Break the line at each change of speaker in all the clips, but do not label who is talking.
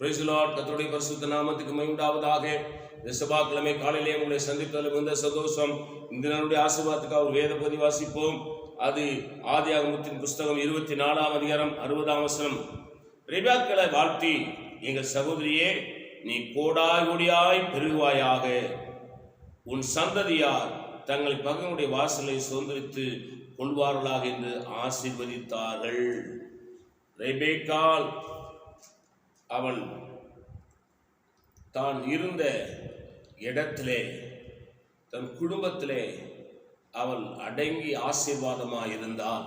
Praise the Lord கத்தருடைய பரிசுத்த நாமத்துக்கு மகிழ்ந்தாவதாக இந்த செவ்வாய்க்கிழமை காலையிலே உங்களை சந்தித்ததில் மிகுந்த சந்தோஷம். இந்த நாளுடைய ஆசீர்வாதத்துக்கு அவர் வேத பதி வாசிப்போம். அது ஆதியாகமத்தின் புஸ்தகம் இருபத்தி நாலாம் அதிகாரம் அறுபதாம் வசனம். ரெபியாக்களை வாழ்த்தி எங்கள் சகோதரியே நீ கோடாய் கொடியாய் பெருகுவாயாக. உன் சந்ததியார் தங்கள் பகனுடைய வாசலை சுதந்திரித்து கொள்வார்களாக என்று ஆசீர்வதித்தார்கள். ரெபேக்கால் அவள் தான் இருந்த இடத்திலே தன் குடும்பத்திலே அவள் அடங்கி ஆசீர்வாதமாக இருந்தாள்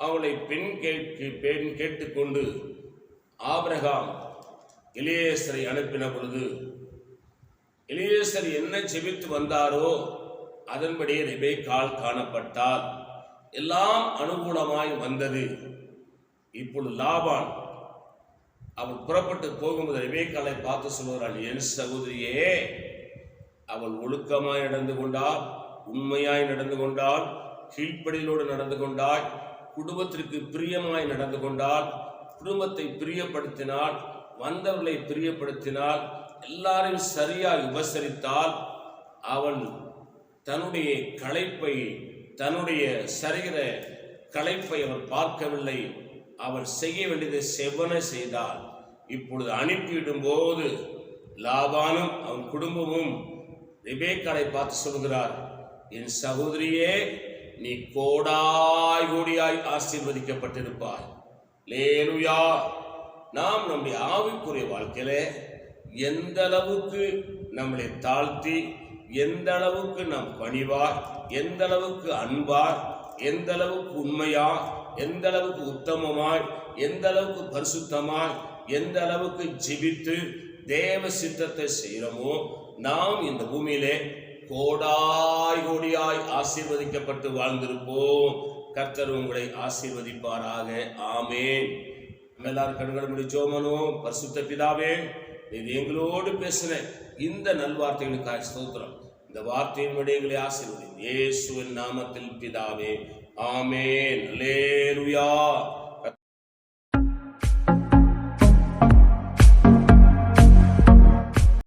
அவளை பெண் கேட்கு பெண் கேட்டுக்கொண்டு ஆபிரகாம் இளையேசரை அனுப்பின பொழுது இளையேசர் என்ன செபித்து வந்தாரோ அதன்படி ரெபேக்கால் காணப்பட்டால் எல்லாம் அனுகூலமாய் வந்தது. இப்பொழுது லாபான் அவள் புறப்பட்டு போகும்போது ரெபேக்காலை பார்த்து சொல்கிறாள் என் சகோதரியே அவள் ஒழுக்கமாய் நடந்து கொண்டாள் உண்மையாய் நடந்து கொண்டாள் கீழ்ப்படியிலோடு நடந்து கொண்டாள் குடும்பத்திற்கு பிரியமாய் நடந்து கொண்டாள் குடும்பத்தை பிரியப்படுத்தினாள் வந்தவர்களை பிரியப்படுத்தினால் எல்லாரையும் சரியாக உபசரித்தால் அவள் தன்னுடைய களைப்பை தன்னுடைய சரீர களைப்பை அவள் பார்க்கவில்லை. அவள் செய்ய வேண்டியதை செவன செய்தால் இப்பொழுது அனுப்பிவிடும் போது லாபானும் அவன் குடும்பமும் ரிபேக்காலை பார்த்து சொல்கிறார் என் சகோதரியே நீ கோடாய் கோடியாய் ஆசீர்வதிக்கப்பட்டிருப்பாய். லேனுயா நாம் நம்முடைய ஆவிக்குரிய வாழ்க்கையில எந்த அளவுக்கு நம்மளை தாழ்த்தி எந்த அளவுக்கு நாம் பணிவார் எந்த அளவுக்கு அன்பார் எந்த அளவுக்கு உண்மையா எந்த அளவுக்கு உத்தமமாய் எந்த அளவுக்கு பரிசுத்தமாய் எந்த அளவுக்கு ஜிபித்து தேவ சித்தத்தை செய்கிறோமோ நாம் இந்த பூமியிலே கோடாய் கோடியாய் ஆசீர்வதிக்கப்பட்டு வாழ்ந்திருப்போம். கர்த்தர் உங்களை ஆசீர்வதிப்பாராக. ஆமேன். எல்லாரும் கண்கள் முடிச்சோமனோ பரிசுத்த பிதாவே இது எங்களோடு பேசுகிறேன் இந்த நல்வார்த்தைகளுக்காக ஸ்தோத்திரம். இந்த வார்த்தையின் விடைகளை ஆசீர்வதி இயேசுவின் நாமத்தில் பிதாவே ஆமேன். லேலுயா